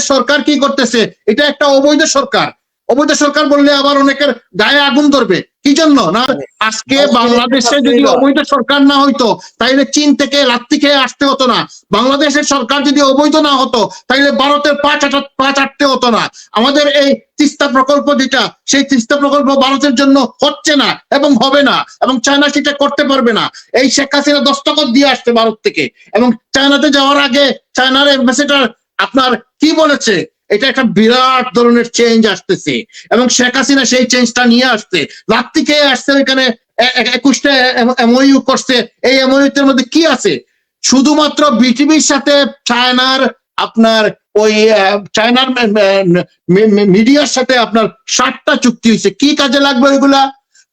বাংলাদেশ সরকার কি করতেছে? এটা একটা অবৈধ সরকার। অবৈধ সরকার বললে আবার অনেকের গায়ে আগুন ধরবে। কি জন্য? না আজকে বাংলাদেশে যদি অবৈধ সরকার না হইতো তাইলে চীন থেকে লাত্তি খেয়ে আসতে হতো না। বাংলাদেশের সরকার যদি অবৈধ না হতো তাইলে ভারতের পা চাটা পা চাটতে হতো না। আমাদের এই তিস্তা প্রকল্প যেটা সেই তিস্তা প্রকল্প ভারতের জন্য হচ্ছে না এবং হবে না এবং চায়না সেটা করতে পারবে না। এই শেখ হাসিনা দস্তখত দিয়ে আসছে ভারত থেকে। এবং চায়নাতে যাওয়ার আগে চায়নার এম্বাসেডার আপনার কি বলেছে? এটা একটা বিরাট ধরনের চেঞ্জ আসতেছে। এবং শেখ হাসিনা সেই চেঞ্জটা নিয়ে আসছে। রাত্রি খেয়ে আসছে এখানে? একুশটা এমওইউ করছে। এই এমওইউতের মধ্যে কি আছে? শুধুমাত্র বিটিভির সাথে চায়নার আপনার ওই চায়নার মিডিয়ার সাথে আপনার ষাটটা চুক্তি হয়েছে। কি কাজে লাগবে ওইগুলা?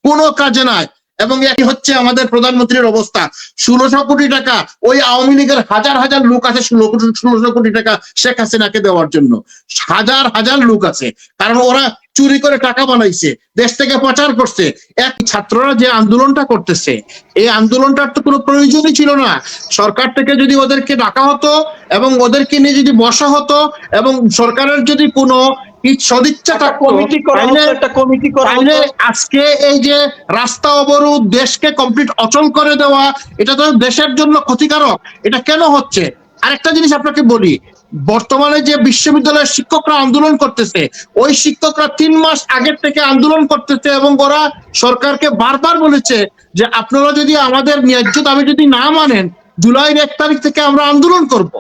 কোনো কাজে নাই। এবং এটি হচ্ছে আমাদের প্রধানমন্ত্রীর অবস্থা। ষোলোশো কোটি টাকা ওই আওয়ামী লীগের হাজার হাজার লোক আছে ষোলো কোটি ষোলোশো কোটি টাকা শেখ হাসিনাকে দেওয়ার জন্য। হাজার হাজার লোক আছে। কারণ ওরা চুরি করে টাকা বানাইছে দেশ থেকে পাচার করছে। এক ছাত্ররা যে আন্দোলনটা করতেছে এই আন্দোলনটার তো কোনো প্রয়োজনই ছিল না। সরকার থেকে যদি ওদেরকে ডাকা হতো এবং ওদেরকে নিয়ে যদি বসা হতো এবং সরকারের যদি কোনো ই- সদিচ্ছা কমিটি একটা কমিটি আজকে এই যে রাস্তা অবরোধ দেশকে কমপ্লিট অচল করে দেওয়া এটা তো দেশের জন্য ক্ষতিকারক। এটা কেন হচ্ছে? আরেকটা জিনিস আপনাকে বলি বর্তমানে যে বিশ্ববিদ্যালয়ের শিক্ষকরা আন্দোলন করতেছে, ওই শিক্ষকরা তিন মাস আগের থেকে আন্দোলন করতেছে এবং ওরা সরকারকে বারবার বলেছে যে আপনারা যদি আমাদের ন্যায্য দাবি যদি না মানেন, জুলাইয়ের এক তারিখ থেকে আমরা আন্দোলন করব।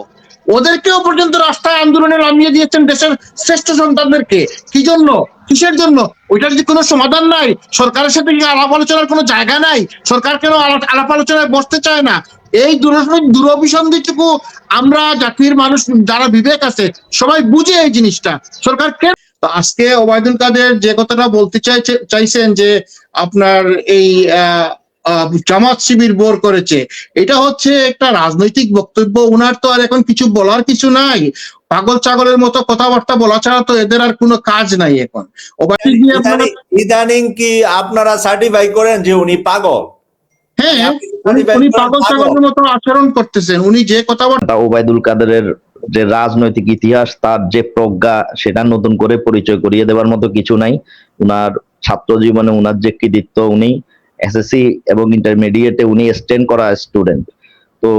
ওদেরকেও পর্যন্ত রাস্তায় আন্দোলনে নামিয়ে দিয়েছেন দেশের শ্রেষ্ঠ সন্তানদেরকে। কি জন্য? কিসের জন্য? ওইটার যদি কোনো সমাধান নাই, সরকারের সাথে আলাপ আলোচনার কোনো জায়গা নাই? সরকার কেন আলাপ আলোচনায় বসতে চায় না? এই দূর- দূরভিসন্ধিটুকু আমরা জাতির মানুষ যারা বিবেক আছে সবাই বুঝে এই জিনিসটা। সরকার কেন আজকে ওবায়দুল কাদের যে কথাটা বলতে চাইছে চাইছেন যে আপনার এই আহ, আহ, জামাত শিবির বোর করেছে এটা হচ্ছে একটা রাজনৈতিক বক্তব্য। উনার তো আর এখন কিছু বলার কিছু নাই। পাগল ছাগলের মতো কথাবার্তা বলা ছাড়া তো এদের আর কোনো কাজ নাই এখন। ইদানিং কি আপনারা সার্টিফাই করেন যে উনি পাগল? হ্যাঁ উনি পাগল পাগল। ছাগলের মতো আচরণ করতেছেন উনি যে কথাবার্তা ওবায়দুল কাদেরের যে রাজনৈতিক ইতিহাস তার যে প্রজ্ঞা সেটা নতুন করে পরিচয় করিয়ে দেওয়ার মতো কিছু নাই। উনার ছাত্র জীবনে উনার যে কৃতিত্ব উনি এসএসসি এবং ইন্টারমিডিয়েটে উনি স্ট্যান্ড করা স্টুডেন্ট তো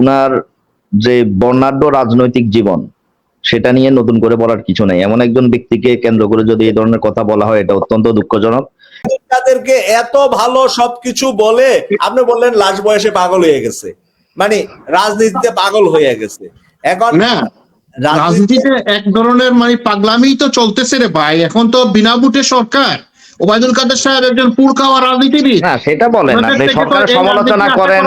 উনার যে বর্ণাঢ্য রাজনৈতিক জীবন সেটা নিয়ে নতুন করে বলার কিছু নাই। এমন একজন ব্যক্তিকে কেন্দ্র করে যদি এই ধরনের কথা বলা হয় এটা অত্যন্ত দুঃখজনক। তাদেরকে এত ভালো সবকিছু বলে আপনি বললেন লাস্ট বয়সে পাগল হয়ে গেছে। মানে রাজনীতিতে পাগল হয়ে গেছে। এখন না রাজনীতিতে রাজনীতিতে এক ধরনের মানে পাগলামি তো চলতেছে রে ভাই। এখন তো বিনা বুটে সরকার। ওবায়দুল কাদের সাহেব একজন পুর খাওয়া রাজনীতিবিদ। না সেটা বলেন আপনি সরকারের সমালোচনা করেন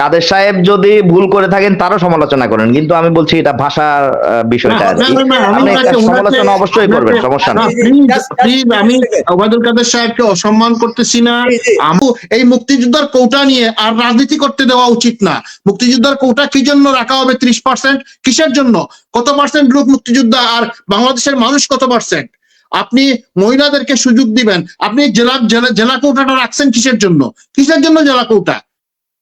কাদের সাহেব যদি ভুল করে থাকেন তারও সমালোচনা করেন। কিন্তু আমি বলছি এটা ভাষার আহ, বিষয়টা আপনি সমালোচনা অবশ্যই করবেন সমস্যা নেই। আমি ওবায়দুল কাদের সাহেবকে অসম্মান করতেছি না। আমি এই মুক্তিযোদ্ধার কোটা নিয়ে আর রাজনীতি করতে দেওয়া উচিত না। মুক্তিযোদ্ধার কোটা কি জন্য রাখা হবে ত্রিশ পার্সেন্ট কিসের জন্য? কত পার্সেন্ট লোক মুক্তিযোদ্ধা আর বাংলাদেশের মানুষ কত পার্সেন্ট আপনি মহিলাদেরকে সুযোগ দিবেন। আপনি জেলা, জেলা- কোটাটা রাখছেন কিসের জন্য? কিসের জন্য জেলা কোটা?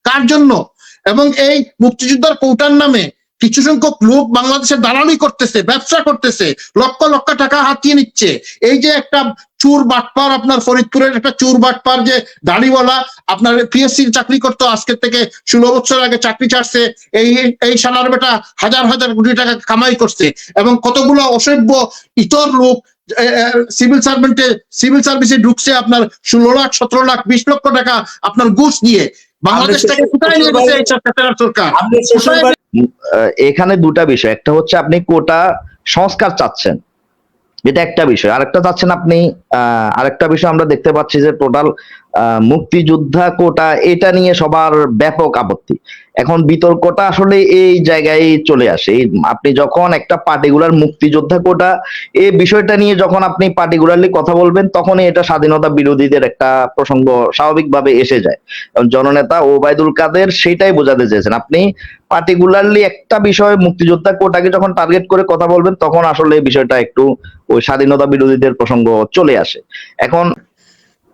কার জন্য? এবং এই মুক্তিযোদ্ধার কৌটার নামে কিছু সংখ্যক লোক বাংলাদেশে দালালি করতেছে, ব্যবসা করতেছে, লক্ষ লক্ষ টাকা হাতিয়ে নিচ্ছে। এই যে একটা চুর বাটপার আপনার ফরিদপুরের একটা চুর বাটপার যে দাড়িওয়ালা, আপনার পিএসসি চাকরি করতো, আজকে থেকে ষোলো বছর আগে চাকরি ছাড়ছে, এই এই সালার বেটা হাজার হাজার কোটি টাকা কামাই করছে। এবং কতগুলো অসভ্য, ইতর লোক সিভিল সার্ভেন্টে সিভিল সার্ভিসে ঢুকছে আপনার ষোলো লাখ সতেরো লাখ বিশ লক্ষ টাকা আপনার ঘুষ বাংলাদেশটাকে কোথায় নিয়ে গেছে সরকার? এখানে দুটা বিষয়। একটা হচ্ছে আপনি কোটা সংস্কার চাচ্ছেন। এটা একটা বিষয়। আরেকটা চাচ্ছেন আপনি আহ, আরেকটা বিষয় আমরা দেখতে পাচ্ছি যে টোটাল মুক্তিযোদ্ধা কোটা, এটা নিয়ে সবার ব্যাপক আপত্তি। এখন বিতর্কটা আসলে এই জায়গায় চলে আসে। আপনি যখন একটা পার্টিকুলার মুক্তিযোদ্ধা কোটা এই বিষয়টা নিয়ে যখন আপনি পার্টিকুলারলি কথা বলবেন, তখনই এটা স্বাধীনতা বিরোধীদের একটা প্রসঙ্গ স্বাভাবিকভাবে এসে যায়। জননেতা ওবায়দুল কাদের সেটাই বোঝাতে চেয়েছেন। আপনি পার্টিকুলারলি একটা বিষয় মুক্তিযোদ্ধা কোটাকে যখন টার্গেট করে কথা বলবেন, তখন আসলে বিষয়টা একটু ওই স্বাধীনতা বিরোধীদের প্রসঙ্গ চলে আসে। এখন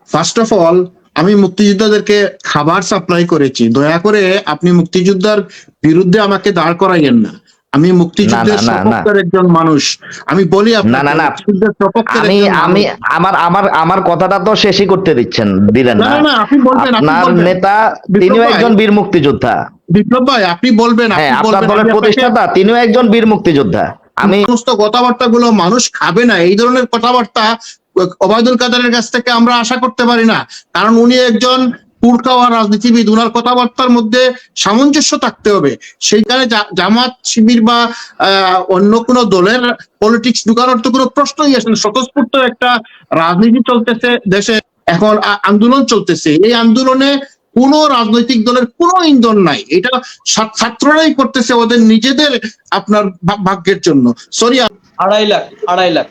ফার্স্ট অফ অল আমি মুক্তিযোদ্ধাদেরকে খাবার সাপ্লাই করেছি। দয়া করে আপনি মুক্তিযোদ্ধার বিরুদ্ধে আমাকে দাঁড় করাইয়েন না। আমি মুক্তিযুদ্ধের। সপক্ষের একজন মানুষ। আমি বলি না, না, না। আমি আমি আমার আমার আমার কথাটা তো শেষই করতে দিচ্ছেন দিলেন না না। আপনি বলবেন আপনার নেতা তিনিও একজন বীর মুক্তিযোদ্ধা। বিপ্লব ভাই আপনি বলবেন হ্যাঁ আপনার দলের প্রতিষ্ঠাতা তিনিও একজন বীর মুক্তিযোদ্ধা। আমি সমস্ত কথাবার্তা গুলো মানুষ খাবে না। এই ধরনের কথাবার্তা ওবায়দুল কাদেরের কাছ থেকে আমরা আশা করতে পারি না। কারণ উনি একজন পুরখাওয়া রাজনীতিবিদ। উনার কথাবার্তার মধ্যে সামঞ্জস্য থাকতে হবে। সেইখানে জামাত শিবির বা অন্য কোনো দলের পলিটিক্স ঢুকানোর তো কোনো প্রশ্নই আসে না স্বতঃস্ফূর্ত একটা রাজনীতি চলতেছে দেশে। এখন আন্দোলন চলতেছে। এই আন্দোলনে কোন রাজনৈতিক দলের কোনো ইন্ধন নাই। এটা ছাত্ররাই করতেছে ওদের নিজেদের আপনার ভাগ্যের জন্য। সরি আড়াই লাখ আড়াই লাখ।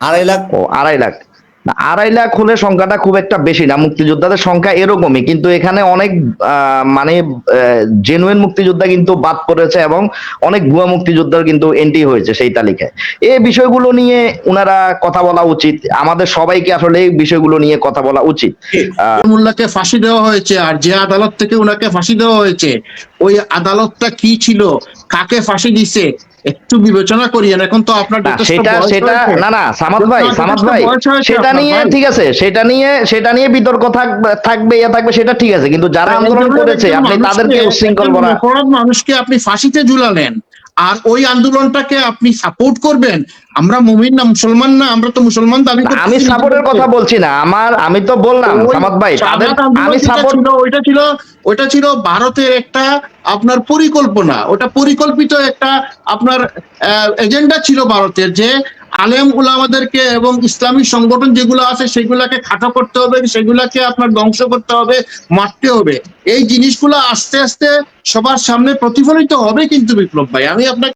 আড়াই লাখ? ও আড়াই লাখ। না আড়াই লাখ হলে সংখ্যাটা খুব একটা বেশি না। মুক্তিযোদ্ধাদের সংখ্যা এরকমই কিন্তু এখানে অনেক আহ, মানে জেনুইন মুক্তিযোদ্ধা কিন্তু বাদ পড়েছে এবং অনেক ভুয়া মুক্তিযোদ্ধার কিন্তু এন্ট্রি হয়েছে সেই তালিকায়। এই বিষয়গুলো নিয়ে উনারা কথা বলা উচিত। আমাদের সবাইকে আসলে এই বিষয়গুলো নিয়ে কথা বলা উচিত। মোল্লাকে ফাঁসি দেওয়া হয়েছে আর যে আদালত থেকে ওনাকে ফাঁসি দেওয়া হয়েছে ওই আদালতটা কি ছিল? কাকে ফাঁসি দিছে? একটু বিবেচনা করিয়েন এখন তো আপনার সেটা সেটা না না সামাদ ভাই সামাদ ভাই সেটা নিয়ে ঠিক আছে সেটা নিয়ে সেটা নিয়ে বিতর্ক থাকবে থাকবে ইয়ে থাকবে সেটা ঠিক আছে কিন্তু যারা আন্দোলন করেছে আপনি তাদেরকে উচ্ছৃঙ্খল করা অপরাধ মানুষকে আপনি ফাঁসিতে ঝুলালেন আর ওই আন্দোলনটাকে আপনি সাপোর্ট করবেন। আমরা মুমিন না মুসলমান না আমরা তো মুসলমান দাবি আমি সাপোর্টের কথা বলছি না আমার আমি তো বললাম সামাদ ভাই তাদের আমি সাপোর্ট ওইটা ছিল ওইটা ছিল ভারতের একটা আপনার পরিকল্পনা। ওটা পরিকল্পিত একটা আপনার এজেন্ডা ছিল ভারতের যে আলেম উলামাদেরকে এবং ইসলামী সংগঠন যেগুলো আছে সেগুলাকে খাটো করতে হবে, সেগুলাকে আপনার ধ্বংস করতে হবে, মারতে হবে। এই জিনিসগুলো আস্তে আস্তে সবার সামনে প্রতিফলিত হবে কিন্তু বিপ্লব ভাই। আমি আপনাকে